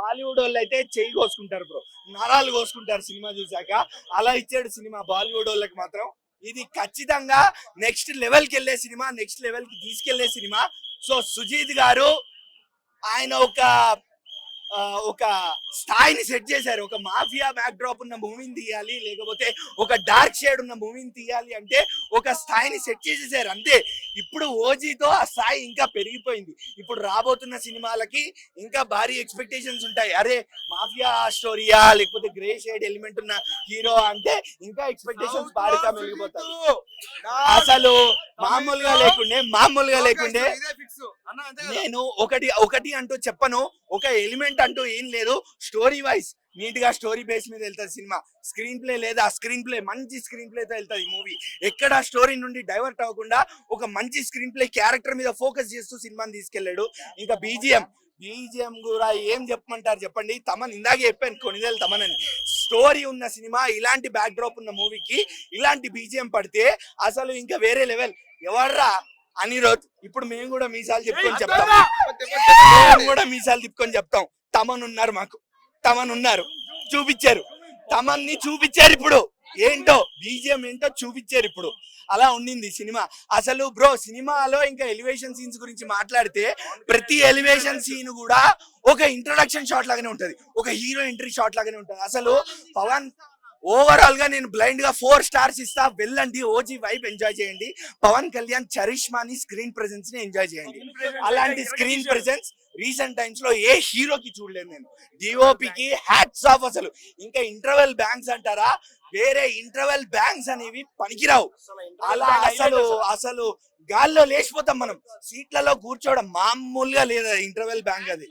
బాలీవుడ్ వాళ్ళు అయితే చెయ్యి కోసుకుంటారు బ్రో. నరాలు కోసుకుంటారు సినిమా చూసాక అలా ఇచ్చాడు సినిమా బాలీవుడ్ వాళ్ళకి మాత్రం. ఇది ఖచ్చితంగా నెక్స్ట్ లెవెల్కి వెళ్ళే సినిమా నెక్స్ట్ లెవెల్కి తీసుకెళ్ళే సినిమా. సో సుజీత్ గారు ఆయన ఒక ఒక స్థాయిని సెట్ చేశారు. ఒక మాఫియా బ్యాక్ డ్రాప్ ఉన్న మూవీని తీయాలి లేకపోతే ఒక డార్క్ షేడ్ ఉన్న మూవీని తీయాలి అంటే ఒక స్థాయిని సెట్ చేసేసారు. అంతే. ఇప్పుడు ఓజీతో ఆ స్థాయి ఇంకా పెరిగిపోయింది. ఇప్పుడు రాబోతున్న సినిమాలకి ఇంకా భారీ ఎక్స్పెక్టేషన్స్ ఉంటాయి. అరే మాఫియా స్టోరీయా లేకపోతే గ్రే షేడ్ ఎలిమెంట్ ఉన్న హీరో అంటే ఇంకా ఎక్స్పెక్టేషన్స్ భారీగా మెలిగిపోతాయి అసలు మామూలుగా లేకుండే మామూలుగా లేకుండే నేను ఒకటి ఒకటి అంటూ చెప్పను. ఒక ఎలిమెంట్ అంటూ ఏం లేదు. స్టోరీ వైజ్ నీట్గా స్టోరీ బేస్ మీద వెళ్తుంది సినిమా. స్క్రీన్ ప్లే లేదా స్క్రీన్ ప్లే మంచి స్క్రీన్ ప్లే తో వెళ్తుంది మూవీ. ఎక్కడ స్టోరీ నుండి డైవర్ట్ అవ్వకుండా ఒక మంచి స్క్రీన్ ప్లే క్యారెక్టర్ మీద ఫోకస్ చేస్తూ సినిమాని తీసుకెళ్ళాడు ఇంకా బీజిఎం. బీజిఎం కూడా ఏం చెప్పమంటారు చెప్పండి? తమన్ ఇందాకే చెప్పాను కొనిదేలు తమన్ అని. స్టోరీ ఉన్న సినిమా ఇలాంటి బ్యాక్ డ్రాప్ ఉన్న మూవీకి ఇలాంటి బీజిఎం పడితే అసలు ఇంకా వేరే లెవెల్. ఎవర్రా? అనిరోధ్ ఇప్పుడు మేము కూడా మీసాలు చెప్పుకొని చెప్తాం. మేము కూడా మీసాలు తిప్పుకొని చెప్తాం. తమన్ ఉన్నారు మాకు. తమన్ ఉన్నారు చూపించారు. తమన్ని చూపించారు ఇప్పుడు. ఏంటో? బీజిఎం ఏంటో చూపించారు ఇప్పుడు. అలా ఉండింది సినిమా. అసలు బ్రో సినిమాలో ఇంకా ఎలివేషన్ సీన్స్ గురించి మాట్లాడితే ప్రతి ఎలివేషన్ సీన్ కూడా ఒక ఇంట్రొడక్షన్ షాట్ లాగానే ఉంటది. ఒక హీరో ఎంట్రీ షాట్ లాగానే ఉంటది. అసలు పవన్ ఓవరాల్గా నేను బ్లైండ్గా ఫోర్ స్టార్స్ ఇస్తా. వెళ్ళండి ఓజీ వైబ్ ఎంజాయ్ చేయండి. పవన్ కళ్యాణ్ చరిష్మాని స్క్రీన్ ప్రెసెన్స్ని ఎంజాయ్ చేయండి. అలాంటి స్క్రీన్ ప్రెసెన్స్ రీసెంట్ టైమ్స్లో ఏ హీరోకి చూడలేదు నేను. డిఓపికి హ్యాట్స్ ఆఫ్ అసలు. ఇంకా ఇంటర్వెల్ బ్యాంక్స్ అంటారా? వేరే ఇంటర్వెల్ బ్యాంక్స్ అనేవి పనికిరావు. అలా అసలు అసలు గాల్లో లేచిపోతాం మనం. సీట్లలో కూర్చోవడం మామూలుగా లేదు ఇంటర్వెల్ బ్యాంక్ అది?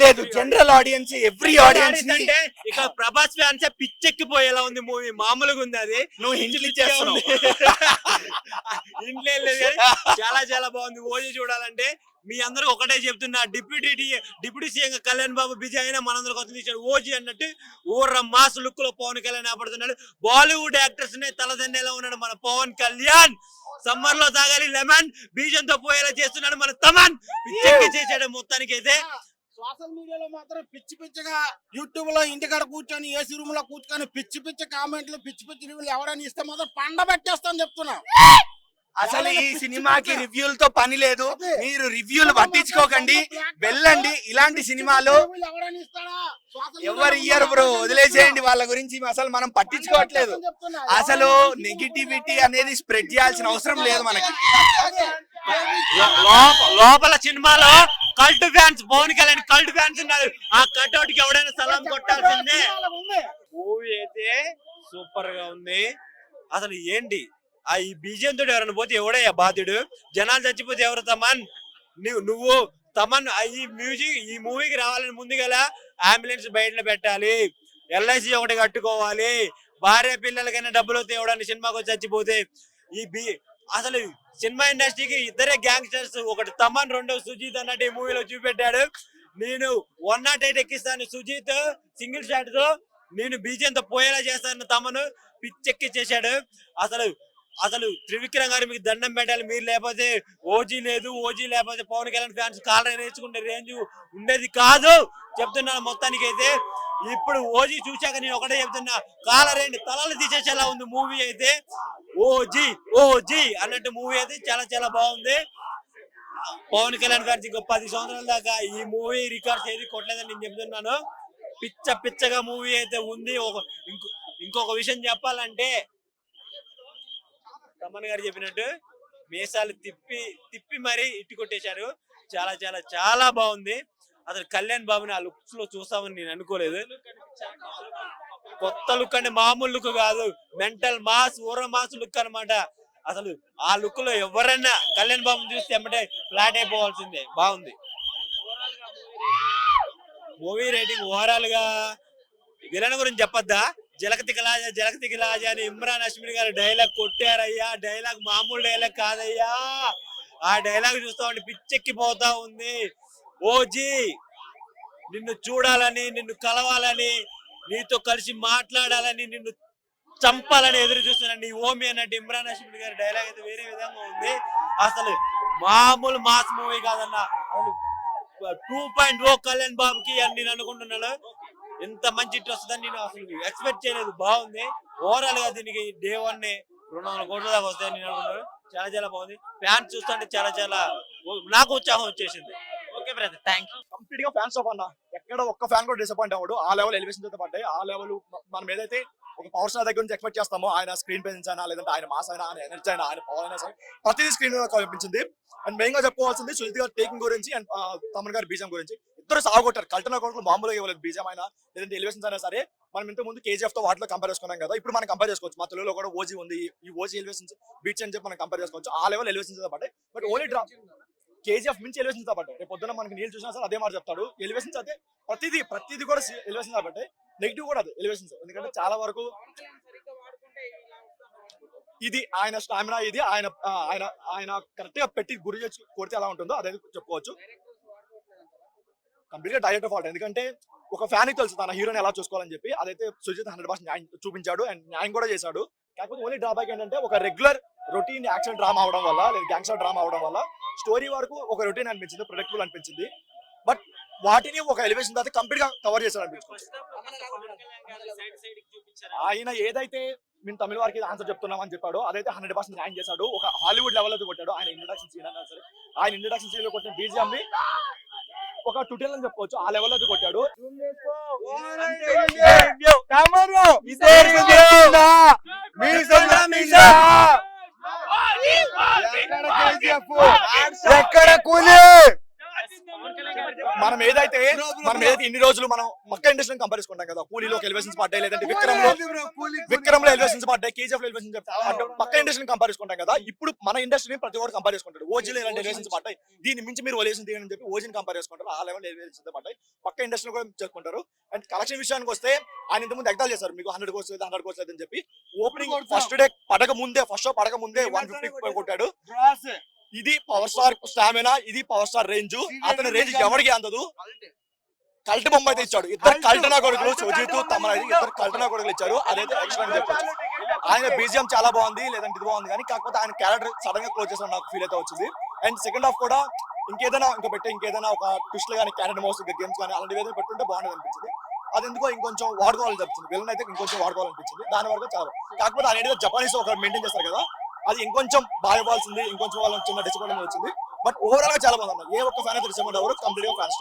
లేదు జనరల్ ఆడియన్స్ ఎవ్రీ ఆడియన్స్ అంటే ఇక ప్రభాస్ ఫ్యాన్స్ పిచ్చెక్కిపోయేలా ఉంది మూవీ. మామూలుగా ఉంది అది. నువ్వు హింట్లు ఇచ్చేస్తున్నావు. ఇంట్లో లేదు చాలా చాలా బాగుంది. ఓజీ చూడాలంటే మీ అందరూ ఒకటే చెప్తున్నా. Deputy deputy CM Kalyan Babu busy అయినా మనందరూ కొత్త తీశాడు. ఓజీ అన్నట్టు ఊర్ర మాస్ లుక్లో పవన్ కళ్యాణ్ ఆపడుతున్నాడు. బాలీవుడ్ యాక్టర్స్ నే తలదన్నేలా ఉన్నాడు మన పవన్ కళ్యాణ్. సమ్మర్లో తాగాలి లెమన్ బీజంతో పోయేలా చేస్తున్నాడు మన తమన్. పిచ్చెక్కి చేసాడు మొత్తానికి అయితే సోషల్ మీడియాలో మాత్రం పిచ్చి పిచ్చిగా యూట్యూబ్లో ఇంటికాడ కూర్చొని ఏసీ రూమ్లో కూర్చొని పిచ్చి పిచ్చి కామెంట్లు పిచ్చి పిచ్చి రివ్యూలు ఎవరైనా ఇస్తే మాత్రం పండ పెట్టేస్తాను చెప్తున్నా. అసలు ఈ సినిమాకి రివ్యూలతో పని లేదు. మీరు రివ్యూలు పట్టించుకోకండి. వెళ్ళండి. ఇలాంటి సినిమాలు ఎవరు ఇయ్యరు బ్రో. వదిలేసేయండి. వాళ్ళ గురించి అసలు మనం పట్టించుకోవట్లేదు. అసలు నెగిటివిటీ అనేది స్ప్రెడ్ చేయాల్సిన అవసరం లేదు మనకి. లోప- లోపల సినిమాలో cult fans Pawan Kalyan cult fans ఉన్నారు. ఆ కట్అవుట్కి ఎవడైనా సలాం కొట్టాల్సిందే. మూవీ అయితే సూపర్గా ఉంది. అసలు ఏంటి? ఆ ఈ బీజం తోటి ఎవరైనా పోతే ఎవడయ్యా బాధ్యుడు? జనాలు చచ్చిపోతే ఎవరు తమన్? నువ్వు నువ్వు తమన్ ఈ మ్యూజిక్ ఈ మూవీకి రావాలని ముందుగల అంబులెన్స్ బయట పెట్టాలి. ఎల్ఐసి ఒకటి కట్టుకోవాలి. భార్య పిల్లలకైనా డబ్బులు వస్తే ఎవడన్నా సినిమాకి వచ్చి చచ్చిపోతే ఈ బి అసలు సినిమా ఇండస్ట్రీకి ఇద్దరే గ్యాంగ్స్టర్స్ ఒకటి తమన్ రెండో సుజీత్ అన్నట్టు ఈ మూవీలో చూపెట్టాడు. నేను వన్ నాట్ ఎయిట్ ఎక్కిస్తాను సుజీత్ సింగిల్ షాట్తో నేను బీజంతో పోయేలా చేస్తాను తమను పిచ్చెక్కి చేశాడు అసలు అసలు త్రివిక్రమ్ గారు మీకు దండం పెట్టాలి. మీరు లేకపోతే ఓజీ లేదు. ఓజీ లేకపోతే పవన్ కళ్యాణ్ ఫ్యాన్స్ కాలర్ నేర్చుకునే రేంజ్ ఉండేది కాదు. చెప్తున్నాను మొత్తానికి అయితే ఇప్పుడు ఓజీ చూశాక నేను ఒకటే చెప్తున్నా. కాలర్ ఏంటి తలలు తీసేసేలా ఉంది మూవీ అయితే. ఓజీ ఓజీ అన్నట్టు మూవీ అయితే చాలా చాలా బాగుంది. పవన్ కళ్యాణ్ గారికి ఇంకో పది సంవత్సరాల దాకా ఈ మూవీ రికార్డ్స్ ఏది కొట్టలేదని నేను చెప్తున్నాను. పిచ్చ పిచ్చగా మూవీ అయితే ఉంది. ఇంకొక విషయం చెప్పాలంటే తమ్మన్ గారు చెప్పినట్టు మీసాలు తిప్పి తిప్పి మరీ ఇట్టి కొట్టేశారు. చాలా చాలా చాలా బాగుంది. అసలు కళ్యాణ్ బాబుని ఆ లుక్స్లో చూస్తామని నేను అనుకోలేదు. కొత్త లుక్ అంటే మామూలు లుక్ కాదు. మెంటల్ మాస్ ఊర మాస్ లుక్ అన్నమాట. అసలు ఆ లుక్లో ఎవరైనా కళ్యాణ్ బాబుని చూస్తే ఎమ్మటే ఫ్లాట్ అయిపోవాల్సిందే. బాగుంది. మూవీ రేటింగ్ ఓవరాల్గా విలన్ గురించి చెప్పొద్దా? జలకతిక లాజా అని ఇమ్రాన్ హష్మిన్ గారు డైలాగ్ కొట్టారయ్యా. డైలాగ్ మామూలు డైలాగ్ కాదయ్యా. ఆ డైలాగ్ చూస్తా ఉంటే పిచ్చెక్కిపోతా ఉంది. ఓజీ నిన్ను చూడాలని నిన్ను కలవాలని నీతో కలిసి మాట్లాడాలని నిన్ను చంపాలని ఎదురు చూస్తున్నాను నీ ఓమి అన్నట్టు ఇమ్రాన్ హష్మిన్ గారి డైలాగ్ అయితే వేరే విధంగా ఉంది. అసలు మామూలు మాస్ మూవీ కాదన్న. అసలు టూ పాయింట్ ఓ కళ్యాణ్ బాబుకి అని నేను అనుకుంటున్నాను. ఇంత మంచి హిట్ వస్తుందని నేను అసలు ఎక్స్పెక్ట్ చేయలేదు. బాగుంది. ఓవరాల్గా దీనికి డే వన్ రెండు వందల కోట్ల దాకా వస్తాయని నేను అనుకుంటున్నాను. చాలా చాలా బాగుంది. ఫ్యాన్స్ చూస్తుంటే చాలా చాలా నాకు ఉత్సాహం వచ్చేసింది. ఓకే బ్రదర్ థ్యాంక్ యూ కంప్లీట్గా ఫ్యాన్స్ ఆఫ్ అన్న. ఎక్కడ ఒక్క ఫ్యాన్ కూడా డిసప్పాయింట్ అవ్వడు. ఆ లెవెల్ ఎలివేషన్ అయితే పడ్డాయి. ఆ లెవెల్ మనం ఏదైతే ఒక పవర్ స్టార్ దగ్గర నుంచి ఎక్స్పెక్ట్ చేస్తామో ఆయన స్క్రీన్ ప్రెజెన్స్ అయినా లేదంటే ఆయన మాస్ అయినా ఆయన ఎనర్జీ అయినా ఆయన పవర్ అయినా సరే ప్రతిదీ స్క్రీన్ కనిపించింది అండ్ మెయిన్గా చెప్పుకోవాల్సింది సుజిత్ గారు టేకింగ్ గురించి అండ్ తమన్ గారి బీజం గురించి. ఇద్దరు సాగొట్టారు కల్టన కొడుకులు మామూలుగా ఇవ్వలేదు. బీజం అయినా లేదంటే ఎలివేషన్స్ అయినా సరే మనం ఇంత ముందు కేజీఎఫ్తో వాటిలో కంపేర్ చేసుకున్నాం కదా ఇప్పుడు మనం కంపేర్ చేసుకోవచ్చు. మా తెలుగులో కూడా ఓజీ ఉంది. ఈ ఓజీ ఎలివేషన్స్ బీచ్ అని చెప్పి మనం కంపేర్ చేసుకోవచ్చు. ఆ లెవెల్ ఎలివేషన్స్ పడ్డాయి బట్ ఓన్లీ డ్రా కేజీఎఫ్ మించి ఎలివేషన్స్ పడ్డాయి రేపు పొద్దున మనకి నీళ్ళు చూసినా సరే అదే మాట చెప్తాడు. ఎలివేషన్స్ అయితే ప్రతిదీ ప్రతిదీ కూడా ఎలివేషన్స్ కాబట్టి నెగిటివ్ కూడా అది ఎలివేషన్స్. ఎందుకంటే చాలా వరకు ఇది ఆయన స్టామినా ఇది ఆయన ఆయన ఆయన కరెక్ట్గా పెట్టి గురి చేసి కొడితే ఎలా ఉంటుందో అదే చెప్పుకోవచ్చు కంప్లీట్గా డైరెక్ట్ ఫాల్ట్ ఎందుకంటే ఒక ఫ్యాన్ తెలుసు తన హీరోని ఎలా చూసుకోవాలని చెప్పి. అదైతే సుజిత్ హండ్రెడ్ పర్సెంట్ న్యాయం చూపించాడు అండ్ న్యాయం కూడా చేశాడు. కాకపోతే ఓన్లీ డ్రాబ్యాక్ ఏంటంటే ఒక రెగ్యులర్ రొటీన్ యాక్షన్ డ్రామా అవడం వల్ల లేదా గ్యాంగ్స్టర్ డ్రామా అవడం వల్ల స్టోరీ వరకు ఒక రొటీన్ అనిపించింది ప్రొడక్టివ్ అనిపించింది. బట్ వాటిని ఒక ఎలివేషన్ తర్వాత కంప్లీట్గా కవర్ చేశాడు అనిపించింది. ఆయన ఏదైతే మేము తమిళ వారికి ఆన్సర్ చెప్తున్నాం అని చెప్పాడు అదైతే హండ్రెడ్ పర్సెంట్ న్యాయం చేశాడు. ఒక హాలీవుడ్ లెవెల్ అయితే కొట్టాడు. ఆయన ఇంట్రడక్షన్ సీన్ అన్నా సరే. ఆయన ఇంట్రడక్షన్ సీన్లో కొట్టిన బీజిఎం ని ఒక టుటెల్ అని చెప్పుకోవచ్చు. ఆ లెవెల్ అయితే కొట్టాడు. ఎక్కడ కూలి? మనం ఏదైతే మనం ఏదైతే ఇన్ని రోజులు మనం పక్క ఇండస్ట్రీ కంపేర్ చేసుకుంటాం కదా. కూలీలో ఎలివేషన్స్ పడ్డాయి లేదంటే విక్రమ్లో విక్రమ్లో ఎలివేషన్స్ పడ్డాయి కేజీఎఫ్ ఎలివేషన్స్ పక్క ఇండస్ట్రీని కంపేర్ చేసుకుంటాం కదా. ఇప్పుడు మన ఇండస్ట్రీని ప్రతి ఒక్కరు కంపేర్ చేసుకుంటారు. ఓజీలో ఇలాంటి ఎలివేషన్స్ పడ్డాయి దీని మించి మీరు ఎలివేషన్ తీయని చెప్పి ఓజీని కంపేర్ చేసుకుంటారు. ఆ లెవెల్ ఎలివేషన్స్ పడ్డాయి పక్క ఇండస్ట్రీ కూడా చేసుకుంటారు. అండ్ కలెక్షన్ విషయానికి వస్తే ఆయన ఇంతకుముందు ఎగ్దాలు చేశారు. మీకు హండ్రెడ్ కోర్స్ లేదు హండ్రెడ్ కోర్స్ లేదని చెప్పి. ఓపెనింగ్ ఫస్ట్ డే పడక ముందే ఫస్ట్ షో పడక ముందే వన్ ఫిఫ్టీ కొట్టాడు. ఇది పవర్ స్టార్ స్టామినా ఇది పవర్ స్టార్ రేంజ్ అతని రేంజ్ ఎవరికి అందదు? కల్ట్ బొమ్మ అయితే ఇచ్చాడు. ఇద్దరు కల్టనా కొడుకులు సుజిత్ తమన్ అయితే ఇద్దరు కల్టనా కొడుకులు ఇచ్చారు. అదైతే అని చెప్పొచ్చు. ఆయన బీజిఎం చాలా బాగుంది లేదంటే ఇది బాగుంది. కానీ కాకపోతే ఆయన క్యారెక్టర్ సడన్గా క్లోజ్ చేసిన నాకు ఫీల్ అయితే వచ్చింది. అండ్ సెకండ్ హాఫ్ కూడా ఇంకేదైనా ఇంకా పెట్టే ఇంకేదైనా ఒక ట్విస్ట్ కానీ క్యారెక్టర్ మోస్ గేమ్స్ కానీ అలాంటివి ఏదైనా పెట్టుంటే బాగుండేది అనిపించింది. అది ఎందుకో ఇంకొంచెం వాడుకోవాలని చెప్తుంది. విలన్ అయితే ఇంకొంచెం వాడుకోవాలనిపించింది. దాని వరకు చాలా. కాకపోతే ఆయన ఏదో జపానీస్ ఒక మెయింటైన్ చేస్తారు కదా అది ఇంకొంచెం బాగా ఇవ్వాల్సింది ఇంకొంచెం వాళ్ళకి చిన్న డిసప్పాయింట్ వచ్చింది. బట్ ఓవరాల్గా చాలా బాగుంది. ఏ ఒక్క ఫ్యాన్ అయితే డిసప్పాయింట్ అవ్వరు కంప్లీట్గా ఫ్యాన్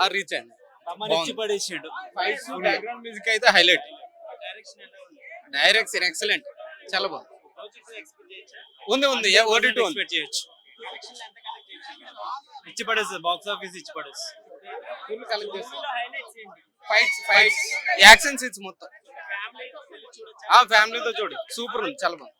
ఆ రీచ్ అండి తమన్ ఇచ్చి పడేసిండు ఫైట్స్ బ్యాక్గ్రౌండ్ మ్యూజిక్ అయితే హైలైట్ డైరెక్షన్ ఎక్సలెంట్ చాలా బాగుంది. ఉంది ఉంది. ఓటీ టూ ఎక్స్పెక్ట్ చేయొచ్చు. ఇచ్చి పడేస్తుంది బాక్స్ ఆఫీస్ ఇచ్చి పడేస్తుంది ఫుల్ కలెక్ట్ చేస్తుంది ఫైట్స్ ఫైట్స్ యాక్షన్ సీన్స్ మొత్తం. ఆ ఫ్యామిలీతో చూడు. సూపర్ ఉంది. చాలా బాగుంది.